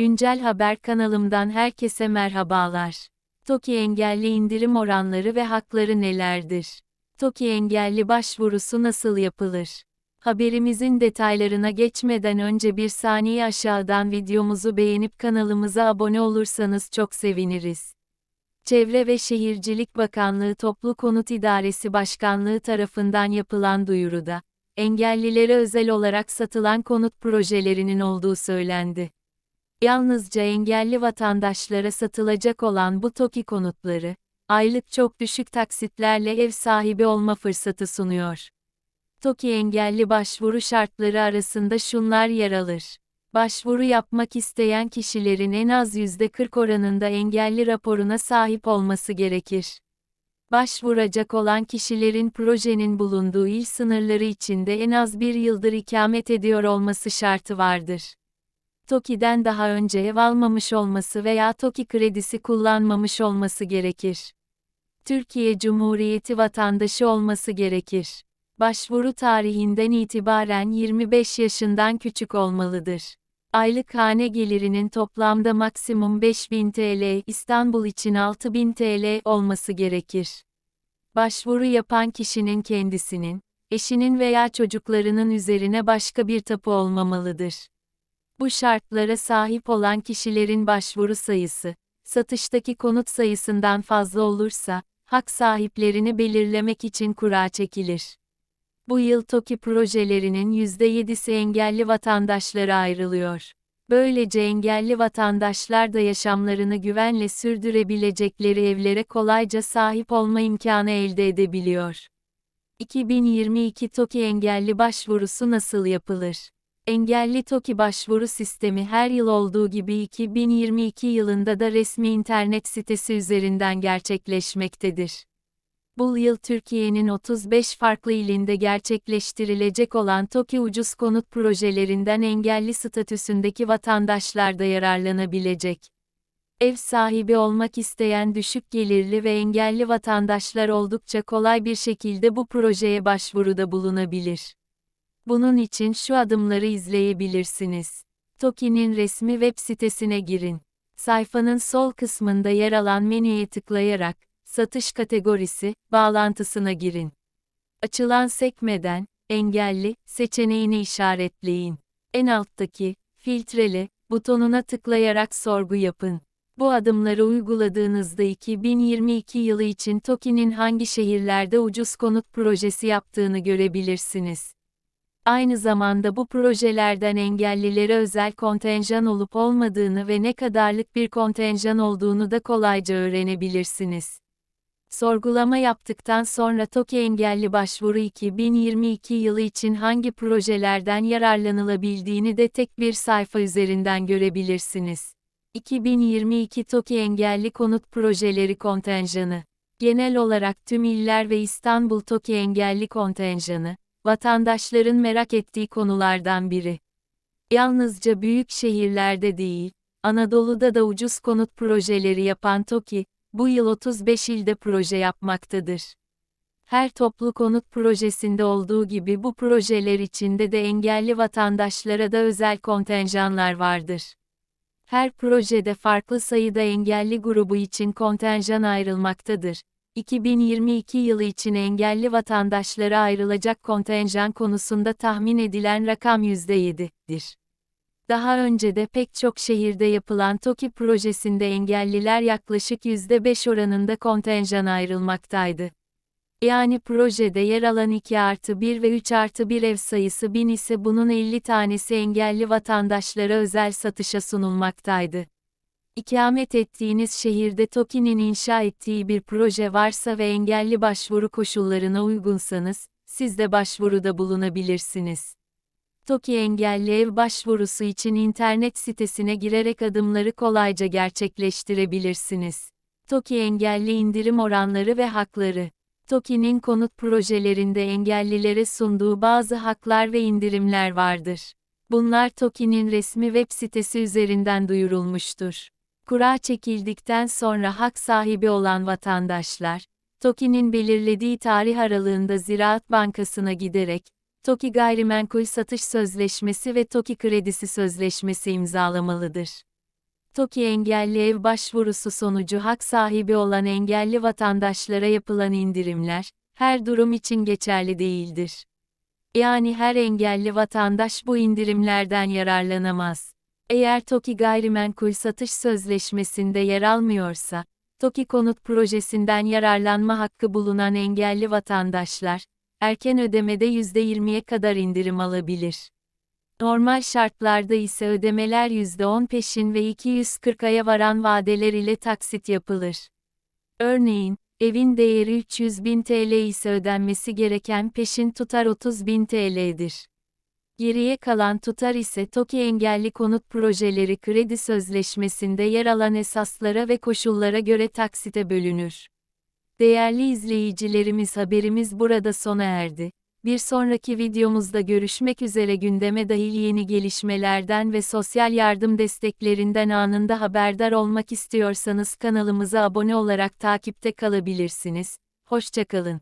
Güncel Haber kanalımdan herkese merhabalar. TOKİ engelli indirim oranları ve hakları nelerdir? TOKİ engelli başvurusu nasıl yapılır? Haberimizin detaylarına geçmeden önce bir saniye aşağıdan videomuzu beğenip kanalımıza abone olursanız çok seviniriz. Çevre ve Şehircilik Bakanlığı Toplu Konut İdaresi Başkanlığı tarafından yapılan duyuruda, engellilere özel olarak satılan konut projelerinin olduğu söylendi. Yalnızca engelli vatandaşlara satılacak olan bu TOKİ konutları, aylık çok düşük taksitlerle ev sahibi olma fırsatı sunuyor. TOKİ engelli başvuru şartları arasında şunlar yer alır. Başvuru yapmak isteyen kişilerin en az %40 oranında engelli raporuna sahip olması gerekir. Başvuracak olan kişilerin projenin bulunduğu il sınırları içinde en az bir yıldır ikamet ediyor olması şartı vardır. TOKİ'den daha önce ev almamış olması veya TOKİ kredisi kullanmamış olması gerekir. Türkiye Cumhuriyeti vatandaşı olması gerekir. Başvuru tarihinden itibaren 25 yaşından küçük olmalıdır. Aylık hane gelirinin toplamda maksimum 5000 TL, İstanbul için 6000 TL olması gerekir. Başvuru yapan kişinin kendisinin, eşinin veya çocuklarının üzerine başka bir tapu olmamalıdır. Bu şartlara sahip olan kişilerin başvuru sayısı, satıştaki konut sayısından fazla olursa, hak sahiplerini belirlemek için kura çekilir. Bu yıl TOKİ projelerinin %7'si engelli vatandaşlara ayrılıyor. Böylece engelli vatandaşlar da yaşamlarını güvenle sürdürebilecekleri evlere kolayca sahip olma imkanı elde edebiliyor. 2022 TOKİ engelli başvurusu nasıl yapılır? Engelli TOKİ başvuru sistemi her yıl olduğu gibi 2022 yılında da resmi internet sitesi üzerinden gerçekleşmektedir. Bu yıl Türkiye'nin 35 farklı ilinde gerçekleştirilecek olan TOKİ ucuz konut projelerinden engelli statüsündeki vatandaşlar da yararlanabilecek. Ev sahibi olmak isteyen düşük gelirli ve engelli vatandaşlar oldukça kolay bir şekilde bu projeye başvuruda bulunabilir. Bunun için şu adımları izleyebilirsiniz. TOKİ'nin resmi web sitesine girin. Sayfanın sol kısmında yer alan menüye tıklayarak, satış kategorisi, bağlantısına girin. Açılan sekmeden, engelli, seçeneğini işaretleyin. En alttaki, filtrele, butonuna tıklayarak sorgu yapın. Bu adımları uyguladığınızda 2022 yılı için TOKİ'nin hangi şehirlerde ucuz konut projesi yaptığını görebilirsiniz. Aynı zamanda bu projelerden engellilere özel kontenjan olup olmadığını ve ne kadarlık bir kontenjan olduğunu da kolayca öğrenebilirsiniz. Sorgulama yaptıktan sonra TOKİ engelli başvuru 2022 yılı için hangi projelerden yararlanılabildiğini de tek bir sayfa üzerinden görebilirsiniz. 2022 TOKİ engelli konut projeleri kontenjanı Genel olarak tüm iller ve İstanbul TOKİ engelli kontenjanı, vatandaşların merak ettiği konulardan biri. Yalnızca büyük şehirlerde değil, Anadolu'da da ucuz konut projeleri yapan TOKİ, bu yıl 35 ilde proje yapmaktadır. Her toplu konut projesinde olduğu gibi bu projeler içinde de engelli vatandaşlara da özel kontenjanlar vardır. Her projede farklı sayıda engelli grubu için kontenjan ayrılmaktadır. 2022 yılı için engelli vatandaşlara ayrılacak kontenjan konusunda tahmin edilen rakam %7'dir. Daha önce de pek çok şehirde yapılan TOKİ projesinde engelliler yaklaşık %5 oranında kontenjan ayrılmaktaydı. Yani projede yer alan 2 artı 1 ve 3 artı 1 ev sayısı 1000 ise bunun 50 tanesi engelli vatandaşlara özel satışa sunulmaktaydı. İkamet ettiğiniz şehirde TOKİ'nin inşa ettiği bir proje varsa ve engelli başvuru koşullarına uygunsanız, siz de başvuruda bulunabilirsiniz. TOKİ engelli ev başvurusu için internet sitesine girerek adımları kolayca gerçekleştirebilirsiniz. TOKİ engelli indirim oranları ve hakları TOKİ'nin konut projelerinde engellilere sunduğu bazı haklar ve indirimler vardır. Bunlar TOKİ'nin resmi web sitesi üzerinden duyurulmuştur. Kura çekildikten sonra hak sahibi olan vatandaşlar, TOKİ'nin belirlediği tarih aralığında Ziraat Bankası'na giderek, TOKİ Gayrimenkul Satış Sözleşmesi ve TOKİ Kredisi Sözleşmesi imzalamalıdır. TOKİ engelli ev başvurusu sonucu hak sahibi olan engelli vatandaşlara yapılan indirimler, her durum için geçerli değildir. Yani her engelli vatandaş bu indirimlerden yararlanamaz. Eğer TOKİ gayrimenkul satış sözleşmesinde yer almıyorsa, TOKİ konut projesinden yararlanma hakkı bulunan engelli vatandaşlar, erken ödemede %20'ye kadar indirim alabilir. Normal şartlarda ise ödemeler %10 peşin ve 240 aya varan vadeler ile taksit yapılır. Örneğin, evin değeri 300 bin TL ise ödenmesi gereken peşin tutar 30 bin TL'dir. Geriye kalan tutar ise TOKİ engelli konut projeleri kredi sözleşmesinde yer alan esaslara ve koşullara göre taksite bölünür. Değerli izleyicilerimiz haberimiz burada sona erdi. Bir sonraki videomuzda görüşmek üzere gündeme dahil yeni gelişmelerden ve sosyal yardım desteklerinden anında haberdar olmak istiyorsanız kanalımıza abone olarak takipte kalabilirsiniz. Hoşçakalın.